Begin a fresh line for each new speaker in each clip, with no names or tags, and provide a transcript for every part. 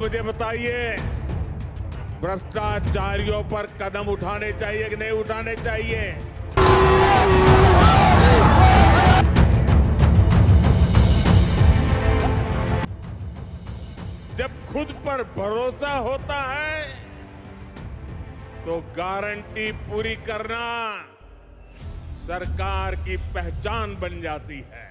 मुझे बताइए, भ्रष्टाचारियों पर कदम उठाने चाहिए कि नहीं उठाने चाहिए? जब खुद पर भरोसा होता है तो गारंटी पूरी करना सरकार की पहचान बन जाती है।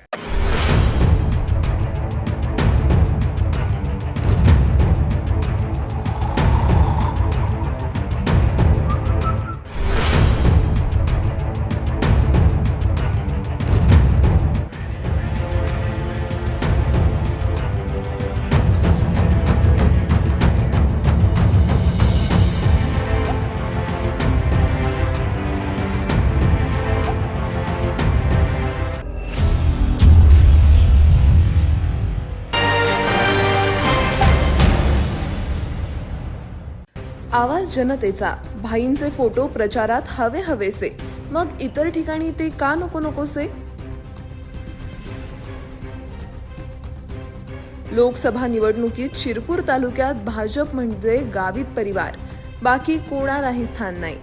आवाज जनतेचा. भाईंचे फोटो प्रचारात हवे हवेसे. मग इतर ठिकाणी ते का नको नकोसे? लोकसभा निवडणुकीत शिरपूर तालुक्यात भाजप म्हणजे गावित परिवार. बाकी कोणालाही स्थान नाही.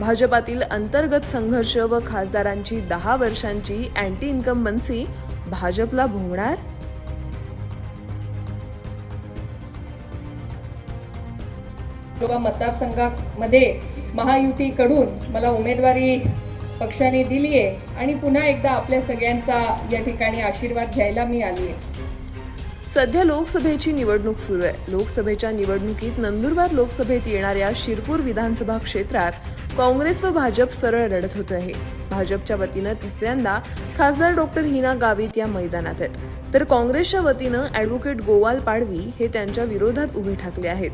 भाजपातील अंतर्गत संघर्ष व खासदारांची दहा वर्षांची अँटी इन्कम्बन्सी भाजपला भोगणार
विठोबा मतदारसंघामध्ये महायुतीकडून मला उमेदवारी पक्षाने दिली आहे आणि पुन्हा एकदा आपल्या सगळ्यांचा या ठिकाणी आशीर्वाद घ्यायला मी आली आहे.
सध्या लोकसभेची निवडणूक सुरू आहे. लोकसभेच्या निवडणुकीत नंदुरबार लोकसभेत येणाऱ्या शिरपूर विधानसभा क्षेत्रात काँग्रेस व भाजप सरळ लढत होत आहे. भाजपच्या वतीनं तिसऱ्यांदा खासदार डॉक्टर हिना गावित या मैदानात आहेत. तर काँग्रेसच्या वतीनं अॅडव्होकेट गोवाल पाडवी हे त्यांच्या विरोधात उभे ठाकले आहेत.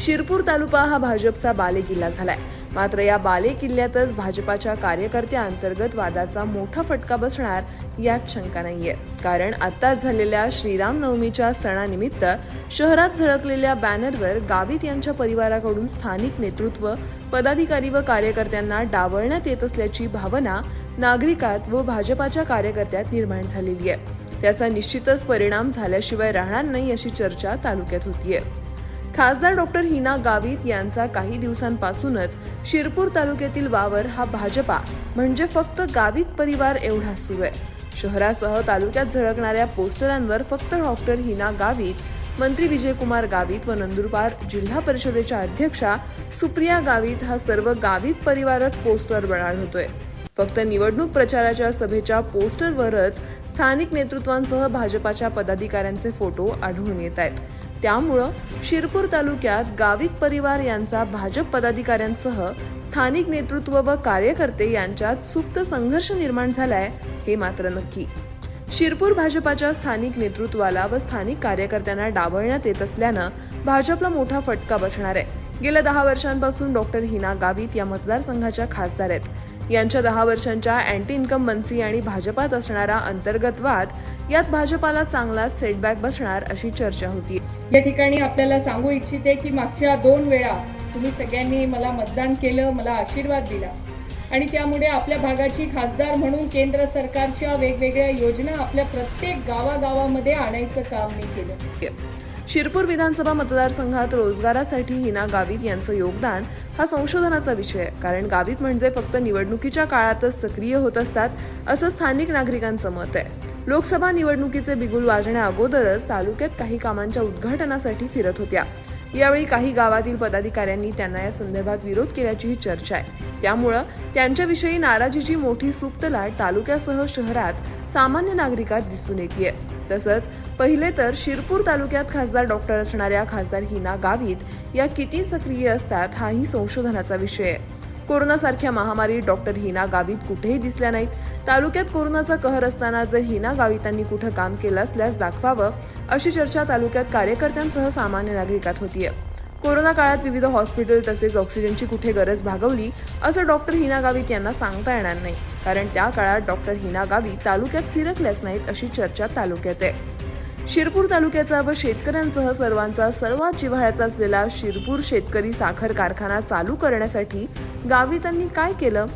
शिरपूर तालुका हा भाजपचा बालेकिल्ला झालाय. मात्र या बालेकिल्ल्यातच भाजपाच्या कार्यकर्त्या अंतर्गत वादाचा मोठा फटका बसणार यात शंका नाहीये. कारण आत्ताच झालेल्या श्रीराम नवमीच्या सणानिमित्त शहरात झळकलेल्या बॅनरवर गावित यांच्या परिवाराकडून स्थानिक नेतृत्व पदाधिकारी व कार्यकर्त्यांना डावळण्यात येत असल्याची भावना नागरिकात व भाजपाच्या कार्यकर्त्यात निर्माण झालेली आहे. त्याचा निश्चितच परिणाम झाल्याशिवाय राहणार नाही अशी चर्चा तालुक्यात होतीये. खासदार डॉक्टर हिना गावित यांचा काही दिवसांपासूनच शिरपूर तालुक्यातील वावर हा भाजपा म्हणजे फक्त गावित परिवार एवढा सुरू आहे. शहरासह तालुक्यात झळकणाऱ्या पोस्टरांवर फक्त डॉक्टर हिना गावित मंत्री विजयकुमार गावित व नंदुरबार जिल्हा परिषदेच्या अध्यक्षा सुप्रिया गावित हा सर्व गावित परिवारच पोस्टर बनाड होतोय. फक्त निवडणूक प्रचाराच्या सभेच्या पोस्टरवरच स्थानिक नेतृत्वांसह भाजपाच्या पदाधिकाऱ्यांचे फोटो आढळून येत आहेत. त्यामुळं शिरपूर तालुक्यात गाविक परिवार यांचा भाजप पदाधिकाऱ्यांसह स्थानिक नेतृत्व व कार्यकर्ते यांच्यात सुप्त संघर्ष निर्माण झालाय हे मात्र नक्की. शिरपूर भाजपाच्या स्थानिक नेतृत्वाला व स्थानिक कार्यकर्त्यांना डावळण्यात येत असल्यानं भाजपला मोठा फटका बसणार आहे. गेल्या दहा वर्षांपासून डॉक्टर हिना गावित या मतदारसंघाच्या खासदार आहेत. यांच्या दहा वर्षांच्या अँटी इन्कम मन्सी आणि भाजपात असणारा अंतर्गत वाद यात भाजपाला चांगला सेटबॅक बसणार अशी चर्चा होती.
या ठिकाणी आपल्याला सांगू इच्छिते की मागच्या दोन वेळा तुम्ही सगळ्यांनी मला मतदान केलं मला आशीर्वाद दिला. आणि त्यामुळे आपल्या भागाची खासदार म्हणून केंद्र सरकारच्या वेगवेगळ्या योजना आपल्या प्रत्येक गावागावामध्ये आणायचं काम मी केलं.
शिरपूर विधानसभा मतदारसंघात रोजगारासाठी हिना गावित यांचं योगदान हा संशोधनाचा विषय आहे. कारण गावित म्हणजे फक्त निवडणुकीच्या काळातच सक्रिय होत असतात असं स्थानिक नागरिकांचं मत आहे. लोकसभा निवडणुकीचे बिगुल वाजण्या अगोदरच तालुक्यात काही कामांच्या उद्घाटनासाठी फिरत होत्या. यावेळी काही गावातील पदाधिकाऱ्यांनी त्यांना या संदर्भात विरोध केल्याचीही चर्चा आहे. त्यामुळं त्यांच्याविषयी नाराजीची मोठी सुप्त लाट तालुक्यासह शहरात सामान्य नागरिकात दिसून येते तसंच पहिले तर शिरपूर तालुक्यात खासदार डॉक्टर असणाऱ्या खासदार हिना गावित या किती सक्रिय असतात हाही संशोधनाचा विषय. आहे कोरोनासारख्या महामारीत डॉक्टर हिना गावित कुठेही दिसल्या नाहीत. तालुक्यात कोरोनाचा कहर असताना जर हिना गावितांनी कुठं काम केलं असल्यास दाखवावं अशी चर्चा तालुक्यात कार्यकर्त्यांसह सामान्य नागरिकात होतीये. कोरोना काळात विविध हॉस्पिटल तसेच ऑक्सिजनची कुठे गरज भागवली असं डॉक्टर हिना गावित यांना सांगता येणार नाही. कारण त्या काळात डॉक्टर हिना गावित तालुक्यात फिरकल्याच नाहीत अशी चर्चा तालुक्यात आहे. शिरपूर तालुक्याचा व शेतकऱ्यांसह सर्वांचा सर्वात जिव्हाळ्याचा असलेला शिरपूर शेतकरी साखर कारखाना चालू करण्यासाठी गावितांनी काय केलं?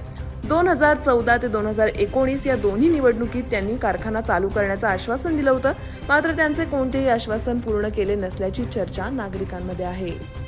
दोन हजार चौदा ते दोन हजार एकोणीस या दोन्ही निवडणुकीत त्यांनी कारखाना चालू करण्याचं आश्वासन दिलं होतं. मात्र त्यांचे कोणतेही आश्वासन पूर्ण केले नसल्याची चर्चा नागरिकांमध्ये आहे.